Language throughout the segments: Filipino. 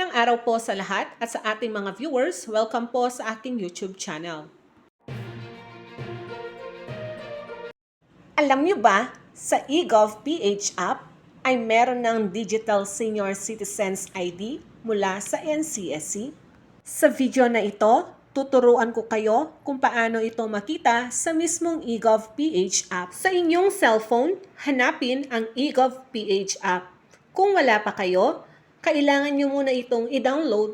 Mapagpalang araw po sa lahat at sa ating mga viewers. Welcome po sa aking YouTube channel. Alam niyo ba, sa eGov PH app ay meron ng Digital Senior Citizens ID mula sa NCSC? Sa video na ito, tuturuan ko kayo kung paano ito makita sa mismong eGov PH app. Sa inyong cellphone, hanapin ang eGov PH app. Kung wala pa kayo, kailangan nyo muna itong i-download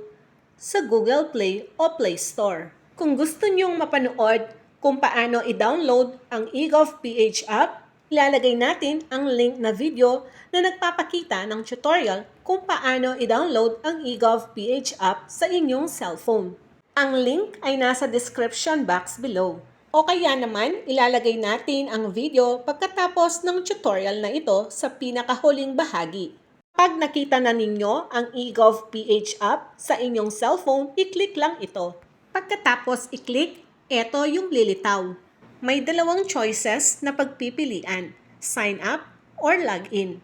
sa Google Play o Play Store. Kung gusto nyong mapanood kung paano i-download ang eGov PH app, ilalagay natin ang link na video na nagpapakita ng tutorial kung paano i-download ang eGov PH app sa inyong cellphone. Ang link ay nasa description box below. O kaya naman, ilalagay natin ang video pagkatapos ng tutorial na ito sa pinakahuling bahagi. Pag nakita na ninyo ang eGov PH app sa inyong cellphone, i-click lang ito. Pagkatapos i-click, ito yung lilitaw. May dalawang choices na pagpipilian, sign up or login.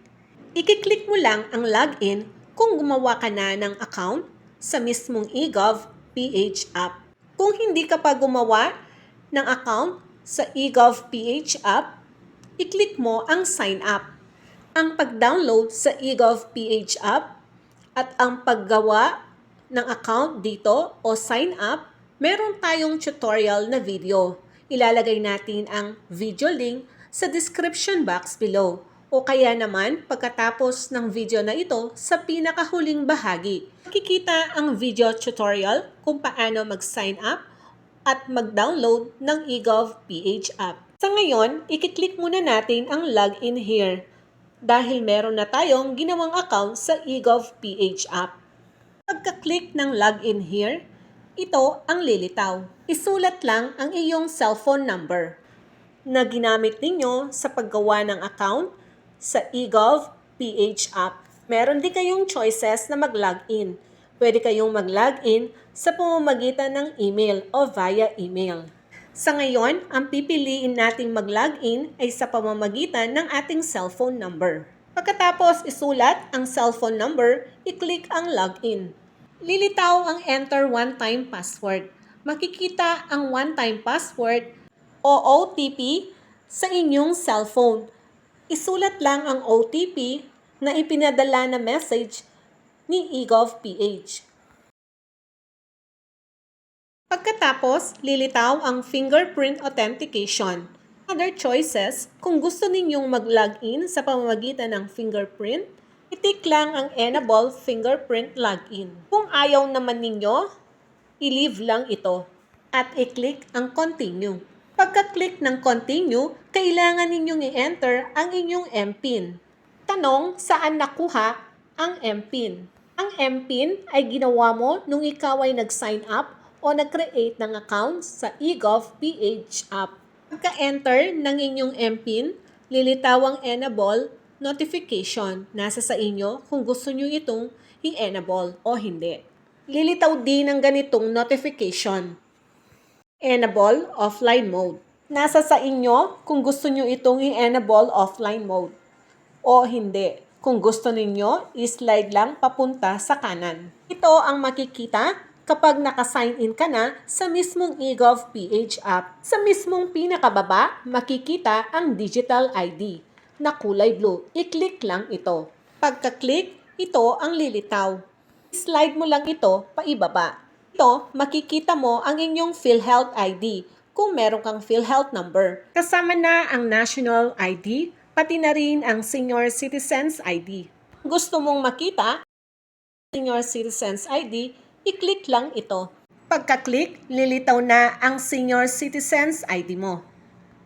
I-click mo lang ang login kung gumawa ka na ng account sa mismong eGov PH app. Kung hindi ka pa gumawa ng account sa eGov PH app, i-click mo ang sign up ang pag-download sa eGov PH app at ang paggawa ng account dito o sign up, meron tayong tutorial na video. Ilalagay natin ang video link sa description box below o kaya naman pagkatapos ng video na ito sa pinakahuling bahagi. Makikita ang video tutorial kung paano mag-sign up at mag-download ng eGov PH app. Sa ngayon, ikiklik muna natin ang login here dahil meron na tayong ginawang account sa eGov PH app. Pagka-click ng login here, ito ang lilitaw. Isulat lang ang iyong cellphone number na ginamit ninyo sa paggawa ng account sa eGov PH app. Meron din kayong choices na mag-login. Pwede kayong mag-login sa pamamagitan ng email o via email. Sa ngayon, ang pipiliin nating mag-login ay sa pamamagitan ng ating cellphone number. Pagkatapos isulat ang cellphone number, i-click ang login. Lilitaw ang enter one-time password. Makikita ang one-time password o OTP sa inyong cellphone. Isulat lang ang OTP na ipinadala na message ni eGov PH. Pagkatapos, lilitaw ang fingerprint authentication. Other choices, kung gusto ninyong mag-login sa pamamagitan ng fingerprint, itik lang ang Enable Fingerprint Login. Kung ayaw naman ninyo, i-leave lang ito at i-click ang Continue. Pagka-click ng Continue, kailangan ninyong i-enter ang inyong MPIN. Tanong, saan nakuha ang MPIN? Ang MPIN ay ginawa mo nung ikaw ay nag-sign up o nag-create ng account sa eGov PH app. Pagka-enter ng inyong MPIN, lilitaw ang enable notification. Nasa sa inyo kung gusto nyo itong i-enable o hindi. Lilitaw din ang ganitong notification. Enable offline mode. Nasa sa inyo kung gusto nyo itong i-enable offline mode o hindi. Kung gusto ninyo, i-slide lang papunta sa kanan. Ito ang makikita kapag naka-sign in ka na sa mismong eGov PH app. Sa mismong pinakababa, makikita ang digital ID na kulay blue. I-click lang ito. Pagka-click, ito ang lilitaw. Slide mo lang ito paibaba. Ito, makikita mo ang inyong PhilHealth ID kung meron kang PhilHealth number. Kasama na ang National ID, pati na rin ang Senior Citizens ID. Gusto mong makita Senior Citizens ID, i-click lang ito. Pagka-click, lilitaw na ang Senior Citizens ID mo.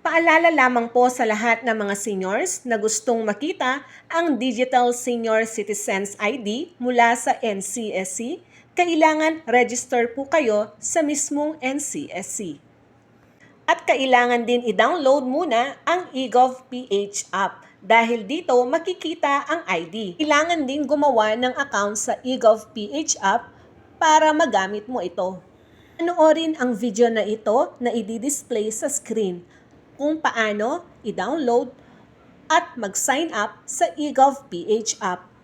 Paalala lamang po sa lahat ng mga seniors na gustong makita ang Digital Senior Citizens ID mula sa NCSC, kailangan register po kayo sa mismong NCSC. At kailangan din i-download muna ang eGov PH app dahil dito makikita ang ID. Kailangan din gumawa ng account sa eGov PH app para magamit mo ito. Panoorin ang video na ito na i-display sa screen kung paano i-download at mag-sign up sa eGov PH app.